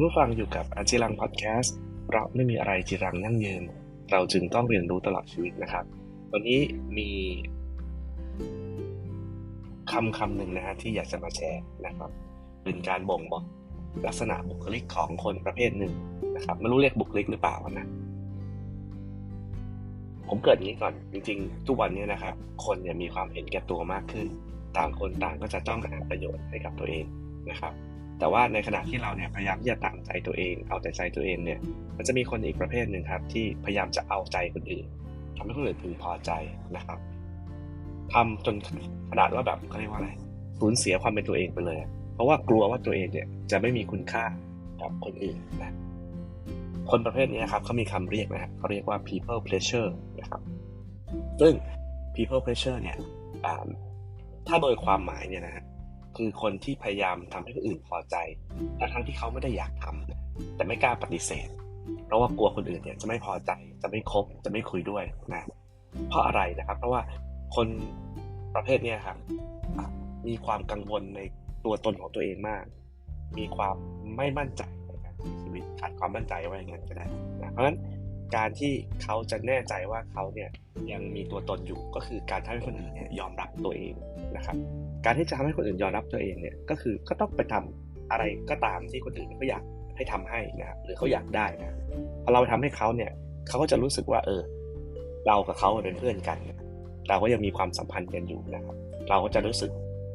คุณผู้ฟังอยู่กับอาจิรังพอดแคสต์เพราะไม่มีอะไรจีรังยั่งยืน เราจึงต้องเรียนรู้ตลอดชีวิตนะครับ วันนี้มีคำคำหนึ่งนะฮะที่อยากจะมาแชร์นะครับ เป็นการบ่งบอกลักษณะบุคลิกของคนประเภทหนึ่งนะครับไม่รู้เรียกบุคลิกหรือเปล่านะผมเกิดอย่างนี้ก่อนจริงๆ ทุกวันนี้นะครับ คนเนี่ยมีความเห็นแก่ตัวมากขึ้น ต่างคนต่างก็จะจ้องหาประโยชน์ให้กับตัวเองนะครับ แต่ว่าในขณะที่เราเนี่ยพยายามที่จะตามใจตัวเอง เอาแต่ใจตัวเองเนี่ย มันจะมีคนอีกประเภทหนึ่งครับ ที่พยายามจะเอาใจคนอื่นทำให้คนอื่นพึงพอใจนะครับทำจนขนาดว่าแบบเขาเรียกว่าอะไรสูญเสียความเป็นตัวเองไปเลย เพราะว่ากลัวว่าตัวเองเนี่ยจะไม่มีคุณค่ากับคนอื่นนะคนประเภทนี้ครับเขามีคำเรียกนะฮะเขาเรียกว่า people pleasure นะครับซึ่ง people pleasure เนี่ยถ้าโดยความหมายเนี่ยนะฮะ คือคนที่พยายามทำให้คนอื่นพอใจทั้งที่เขาไม่ได้อยากทำแต่ไม่กล้าปฏิเสธ เพราะว่ากลัวคนอื่นเนี่ยจะไม่พอใจจะไม่คบจะไม่คุยด้วยนะเพราะอะไรนะครับ เพราะว่าคนประเภทนี้ครับมีความกังวลในตัวตนของตัวเองมาก มีความไม่มั่นใจในการใช้ชีวิตขาดความมั่นใจไว้อย่างนั้นก็ได้นะเพราะฉะนั้นการที่เขาจะแน่ใจว่าเขาเนี่ยยังมีตัวตนอยู่ก็คือการทำให้คนอื่นเนี่ยยอมรับตัวเองนะครับ การที่จะทำให้คนอื่นยอมรับตัวเองเนี่ยก็คือก็ต้องไปทำอะไรก็ตามที่คนอื่นเขาอยากให้ทำให้นะครับหรือเขาอยากได้นะพอเราทำให้เขาเนี่ยเขาก็จะรู้สึกว่าเออ เรากับเขาเป็นเพื่อนกัน เราก็ยังมีความสัมพันธ์กันอยู่นะครับ เราก็จะรู้สึก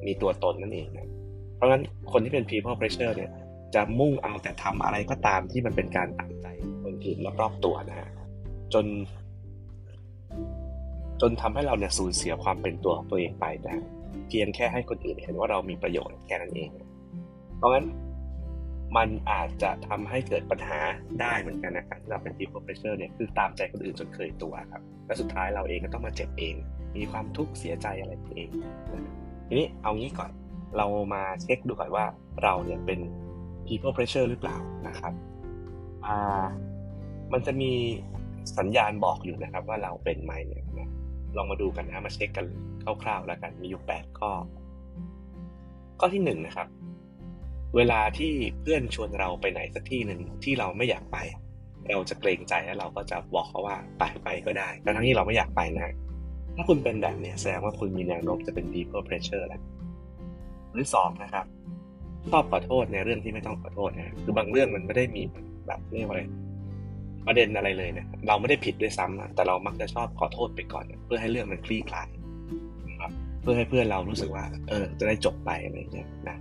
มีตัวตนนั่นเองนะเพราะฉะนั้นคนที่เป็น people pressure เนี่ยจะมุ่งเอาแต่ทำอะไรก็ตามที่มันเป็นการตัดใจคนอื่นรอบๆตัวนะฮะจน จนทำให้เราเนี่ยสูญเสียความเป็นตัวของตัวเองไปนะ เพียงแค่ให้คนอื่นเห็นว่าเรามีประโยชน์แค่นั้นเอง เพราะงั้นมันอาจจะทำให้เกิดปัญหาได้เหมือนกันนะครับที่เราเป็น people pressure เนี่ยคือตามใจคนอื่นจนเคยตัวครับ และสุดท้ายเราเองก็ต้องมาเจ็บเอง มีความทุกข์เสียใจอะไรเองทีนี้เอางี้ก่อนเรามาเช็คดูก่อนว่าเราเนี่ยเป็น people pressure หรือเปล่านะครับอ่ามันจะมีสัญญาณบอกอยู่นะครับว่าเราเป็นไหมเนี่ยนะลองมาดูกันนะมาเช็คกัน คร่าวๆแล้วกันมีอยู่แปดข้อ ข้อที่หนึ่งนะครับ เวลาที่เพื่อนชวนเราไปไหนสักที่หนึ่งที่เราไม่อยากไป เราจะเกรงใจแล้วเราก็จะบอกเขาว่าไปไปก็ได้แต่ทั้งที่เราไม่อยากไปนะถ้าคุณเป็นแบบนี้แสดงว่าคุณมีแนวโน้มจะเป็น people pressure แล้วหรือสองนะครับชอบขอโทษในเรื่องที่ไม่ต้องขอโทษนะคือบางเรื่องมันไม่ได้มีแบบเรียกว่าอะไรประเด็นอะไรเลยเนี่ยเราไม่ได้ผิดด้วยซ้ำนะแต่เรามักจะชอบขอโทษไปก่อน เพื่อให้เรื่องมันคลี่คลาย พื่อให้เพื่อนเรารู้สึกว่า เออ จะได้จบไปอะไรอย่างเงี้ยนะ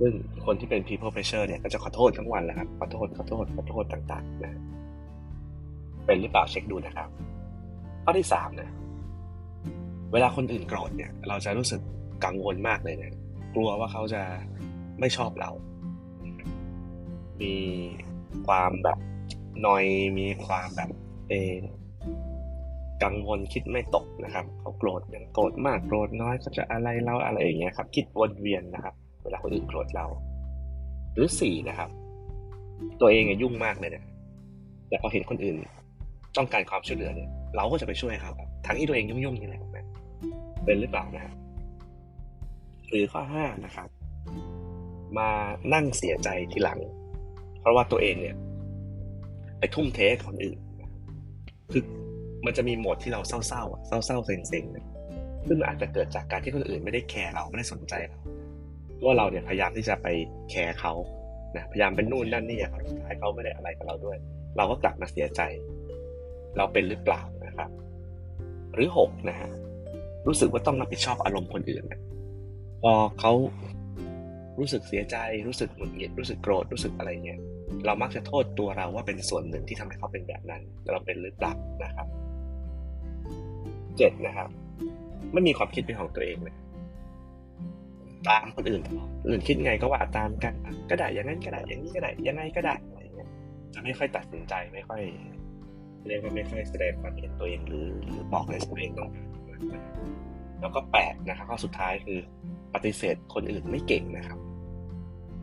ซึ่งคนที่เป็น people pressure เนี่ยก็จะขอโทษทั้งวันแหละครับ ขอโทษ ขอโทษ ขอโทษต่าง ๆ นะ เป็นหรือเปล่าเช็คดูนะครับ ข้อที่สามนะ เวลาคนอื่นโกรธเนี่ย เราจะรู้สึกกังวลมากเลยนะ กลัวว่าเขาจะไม่ชอบเรา มีความแบบนอย มีความแบบ เอ กังวลคิดไม่ตกนะครับเขาโกรธยังโกรธมากโกรธน้อยเขาจะอะไรเราอะไรอย่างเงี้ยครับ คิดวนเวียนนะครับ เวลาคนอื่นโกรธเรา หรือสี่นะครับ ตัวเองยุ่งมากเลยเนี่ยแต่พอเห็นคนอื่นต้องการความช่วยเหลือเนี่ย เราก็จะไปช่วยเขาครับทั้งที่ตัวเองยุ่งๆนี่แหละนะเป็นหรือเปล่านะครับหรือข้อห้านะครับ มานั่งเสียใจทีหลัง เพราะว่าตัวเองเนี่ย ไปทุ่มเทคนอื่น คือ มันจะมีโหมดที่เราเศร้าๆอะเศร้าๆเซ็งๆซึ่งอาจจะเกิดจากการที่คนอื่นไม่ได้แคร์เราไม่ได้สนใจเราว่าเราเนี่ยพยายามที่จะไปแคร์เขานะพยายามเป็นนู่นนั่นนี่สุดท้ายเขาไม่ได้อะไรกับเราด้วย เราก็กลับมาเสียใจ เราเป็นหรือเปล่านะครับ หรือหกนะฮะรู้สึกว่าต้องรับผิดชอบอารมณ์คนอื่นนะพอเขารู้สึกเสียใจรู้สึกหงุดหงิดรู้สึกโกรธรู้สึกอะไรเงี้ยเรามักจะโทษตัวเราว่าเป็นส่วนหนึ่งที่ทำให้เขาเป็นแบบนั้นเราเป็นหรือเปล่านะครับ เจ็ดนะครับไม่มีความคิดเป็นของตัวเองเลยตามคนอื่นอื่นคิดไงก็ว่าตามกันก็ได้อย่างนั้นก็ได้อย่างนี้ก็ได้ยังไงก็ได้อะไรเงี้ยจะไม่ค่อยตัดสินใจไม่ค่อยเรียกว่าไม่ค่อยแสดงความเห็นตัวเองหรือหรือบอกในสิ่งตัวเองต้องแล้วก็แปดนะครับข้อสุดท้ายคือปฏิเสธคนอื่นไม่เก่งนะครับ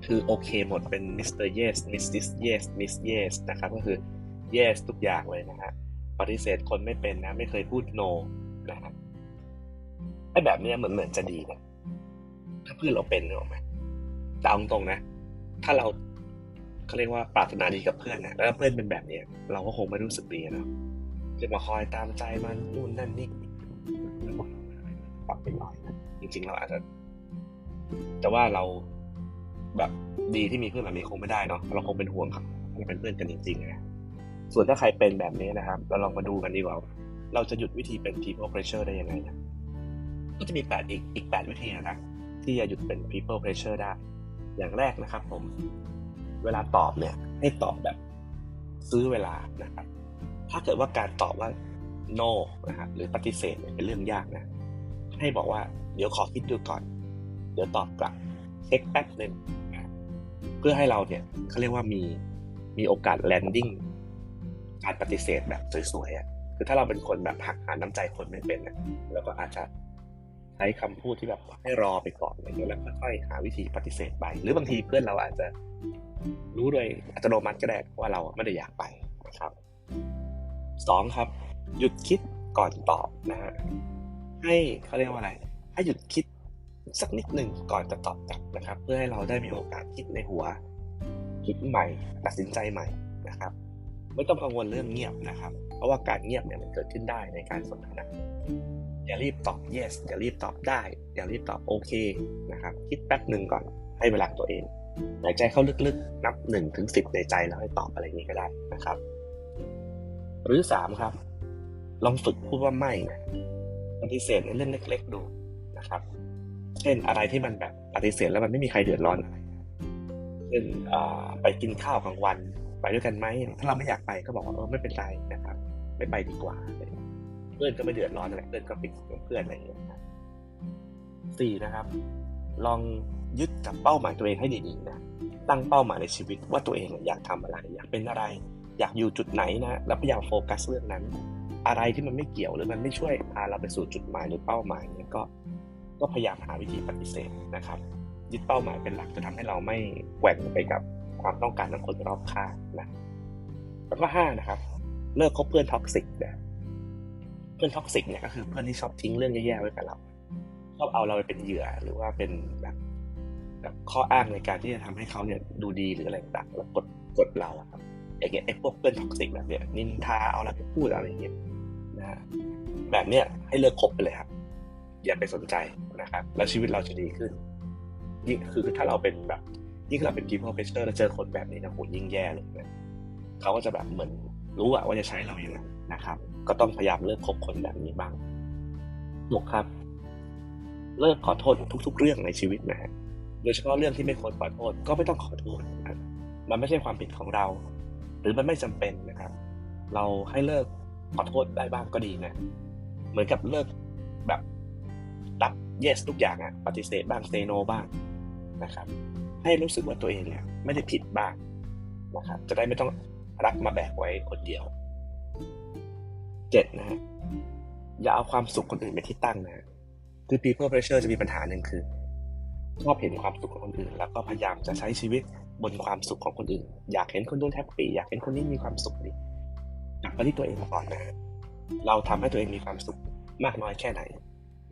คือโอเคหมดเป็นมิสเตอร์เยสมิสซิสเยสมิสเยสนะครับ ก็คือ yes ทุกอย่างเลยนะฮะปฏิเสธคนไม่เป็นนะ ไม่เคยพูด no นะครับไอ้แบบนี้เหมือนเหมือนจะดีนะถ้าเพื่อนเราเป็นหรอไหมแต่เอาตรงนะ ถ้าเราเขาเรียกว่าปรารถนาดีกับเพื่อนนะแล้วเพื่อนเป็นแบบเนี้ยเราก็คงไม่รู้สึกดีนะจะมาคอยตามใจมันนู่นนั่นนี่ปรับไปหน่อยนะจริง ๆ เราอาจจะ แต่ว่าเราแบบดีที่มีเพื่อนแบบนี้คงไม่ได้เนาะเราคงเป็นห่วงครับเราเป็นเพื่อนกันจริงๆนะส่วนถ้าใครเป็นแบบนี้นะครับ เราลองมาดูกันดีกว่า เราจะหยุดวิธีเป็น people pressure ได้ยังไงนะก็จะมีแปดอีกอีกแปดวิธีนะที่จะหยุดเป็น people pressure ได้ อย่างแรกนะครับผม เวลาตอบเนี่ย ให้ตอบแบบซื้อเวลานะครับ ถ้าเกิดว่าการตอบว่า no นะครับหรือปฏิเสธเป็นเรื่องยากนะ ให้บอกว่าเดี๋ยวขอคิดดูก่อน เดี๋ยวตอบกลับเช็คแป๊บหนึ่งเพื่อให้เราเนี่ยเขาเรียกว่ามีมีโอกาสแลนดิ้งการปฏิเสธแบบสวยๆอะ คือถ้าเราเป็นคนแบบหักหาน้ำใจคนไม่เป็นเนะแล้วก็อาจจะใช้คำพูดที่แบบให้รอไปก่อนอะไรเงี้ยแล้วค่อยหาวิธีปฏิเสธไป หรือบางทีเพื่อนเราอาจจะรู้โดยอัตโนมัติก็ได้ว่าเราไม่ได้อยากไปนะครับสองครับ หยุดคิดก่อนตอบนะฮะให้เขาเรียกว่าอะไร ให้หยุดคิดสักนิดหนึ่งก่อนจะตอบกลับนะครับ เพื่อให้เราได้มีโอกาสคิดในหัว คิดใหม่ ตัดสินใจใหม่นะครับ ไม่ต้องกังวลเรื่องเงียบนะครับ เพราะว่าการเงียบเนี่ยมันเกิดขึ้นได้ในการสนทนาอย่ารีบตอบ yes อย่ารีบตอบได้ อย่ารีบตอบโอเคนะครับ คิดแป๊บหนึ่งก่อนให้เวลาตัวเองหายใจเข้าลึกๆ นับ1นถึงสิในใจแล้วให้ตอบอะไรนี้ก็ได้นะครับ หรือ 3 ครับ ลองฝึกพูดว่าไม่นะปฏิเสธในเรื่องเล็ก ๆ ดูนะครับ เช่นอะไรที่มันแบบปฏิเสธแล้วมันไม่มีใครเดือดร้อนอะไรเช่นไปกินข้าวกลางวัน ไปด้วยกันไหมถ้าเราไม่อยากไปก็บอกว่าเออไม่เป็นไรนะครับ ไม่ไปดีกว่าเพื่อนก็ไม่เดือดร้อนอะไรเพื่อนก็ปิดเพื่อนอะไรอย่างเงี้ยสี่นะครับ ลองยึดกับเป้าหมายตัวเองให้ดีๆนะตั้งเป้าหมายในชีวิตว่าตัวเองอยากทำอะไร อยากเป็นอะไร อยากอยู่จุดไหนนะแล้วพยายามโฟกัสเรื่องนั้น อะไรที่มันไม่เกี่ยวหรือมันไม่ช่วยพาเราไปสู่จุดหมายหรือเป้าหมายเนี่ยก็ ก็พยายามหาวิธีปฏิเสธนะครับยึดเป้าหมายเป็นหลักจะทำให้เราไม่แกว่งไปกับ ความต้องการของคนรอบข้างนะแล้วก็ห้านะครับ เลิกคบเพื่อนท็อกซิกนะเพื่อนท็อกซิกเนี่ยก็คือเพื่อนที่ชอบทิ้งเรื่องแย่ๆไว้กับเราชอบเอาเราไปเป็นเหยื่อหรือว่าเป็นแบบแบบข้ออ้างในการที่จะทำให้เขาเนี่ยดูดีหรืออะไรต่างแล้วกดกดเราครับอย่างเงี้ยไอ้พวกเพื่อนท็อกซิกแบบเนี้ยนินทาเอาเราไปพูดอะไรอย่างเงี้ยนะแบบเนี้ยให้เลิกคบไปเลยครับ อย่าไปสนใจนะครับ แล้วชีวิตเราจะดีขึ้นยิ่งคือถ้าเราเป็นแบบ ยิ่งเราเป็น people pressure แล้วเจอคนแบบนี้นะโหยิ่งแย่เลยนะเขาก็จะแบบเหมือนรู้อะว่าจะใช้เราอย่างไรนะครับ ก็ต้องพยายามเลิกคบคนแบบนี้บ้างหกครับ เลิกขอโทษทุก ๆ เรื่องในชีวิตนะฮะโดยเฉพาะเรื่องที่ไม่ควรขอโทษ ก็ไม่ต้องขอโทษนะมันไม่ใช่ความผิดของเรา หรือมันไม่จำเป็นนะครับ เราให้เลิกขอโทษได้บ้างก็ดีนะ เหมือนกับเลิกแบบรับ yes ทุกอย่างอะปฏิเสธบ้างเซโนบ้างนะครับ ให้รู้สึกว่าตัวเองเนี่ยไม่ได้ผิดบ้างนะครับจะได้ไม่ต้องรับมาแบกไว้คนเดียวเจ็ดนะฮะอย่าเอาความสุขคนอื่นเป็นที่ตั้งนะคือ people pressure จะมีปัญหาหนึ่งคือชอบเห็นความสุขของคนอื่น แล้วก็พยายามจะใช้ชีวิตบนความสุขของคนอื่น อยากเห็นคนนู้นแฮปปี้อยากเห็นคนนี้มีความสุขดีกลับมาที่ตัวเองก่อนนะเราทำให้ตัวเองมีความสุขมากน้อยแค่ไหน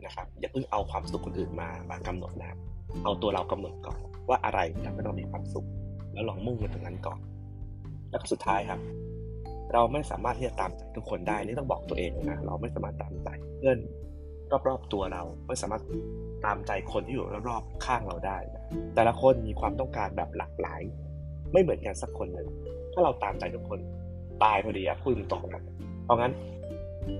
นะครับ อย่าเพิ่งเอาความสุขคนอื่นมามากำหนดนะครับ เอาตัวเรากำหนดก่อน ว่าอะไรทำให้เรามีความสุข แล้วลองมุ่งไปตรงนั้นก่อน แล้วก็สุดท้ายครับ เราไม่สามารถที่จะตามใจทุกคนได้นี่ต้องบอกตัวเองนะเราไม่สามารถตามใจเพื่อนรอบๆตัวเราไม่สามารถตามใจคนที่อยู่รอบๆข้างเราได้นะแต่ละคนมีความต้องการแบบหลากหลาย ไม่เหมือนกันสักคนเลยถ้าเราตามใจทุกคนตายพอดีอะพูดตรงๆนะเพราะงั้น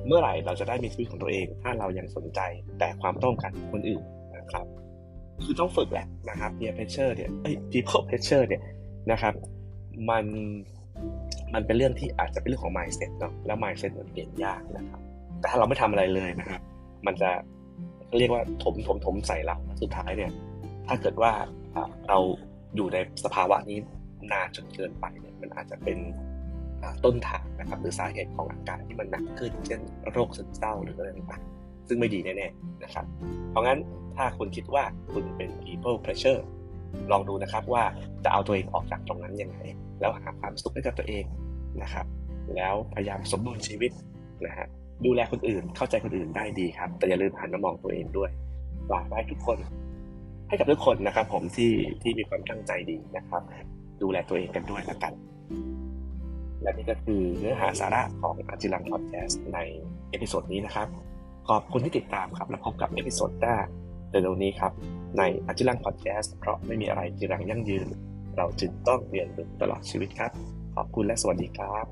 เมื่อไหร่เราจะได้มีชีวิตของตัวเอง ถ้าเรายังสนใจแต่ความต้องการของคนอื่นนะครับ คือต้องฝึกแหละนะครับ peer pressure เนี่ยเอ้ย people pressure เนี่ยนะครับมันมันเป็นเรื่องที่อาจจะเป็นเรื่องของ mindset เนาะแล้ว mindset มันเปลี่ยนยากนะครับ แต่ถ้าเราไม่ทำอะไรเลยนะครับ มันจะเรียกว่าถมถมถมใส่เราสุดท้ายเนี่ย ถ้าเกิดว่าเราอยู่ในสภาวะนี้นานจนเกินไปเนี่ยมันอาจจะเป็นต้นทางนะครับหรือสาเหตุของอาการที่มันหนักขึ้น เช่นโรคซึมเศร้าหรืออะไรต่าง ซึ่งไม่ดีแน่ๆนะครับ เพราะงั้นถ้าคุณคิดว่าคุณเป็น people pressure ลองดูนะครับว่าจะเอาตัวเองออกจากตรงนั้นยังไง แล้วหาความสุขให้กับตัวเองนะครับ แล้วพยายามสมดุลชีวิตนะฮะดูแลคนอื่นเข้าใจคนอื่นได้ดีครับ แต่อย่าลืมหันมามองตัวเองด้วยฝากไว้ทุกคน ให้กับทุกคนนะครับ ผมที่ที่มีความตั้งใจดีนะครับ ดูแลตัวเองกันด้วยละกัน และนี่ก็คือเนื้อหาสาระของอาจิรังพอดแคสต์ในเอพิโซดนี้นะครับ ขอบคุณที่ติดตามครับ แล้วพบกับเอพิโซดหน้าเร็วนี้ครับ ในอาจิรังพอดแคสต์เพราะไม่มีอะไรจิรังยั่งยืน เราจึงต้องเรียนรู้ตลอดชีวิตครับ ขอบคุณและสวัสดีครับ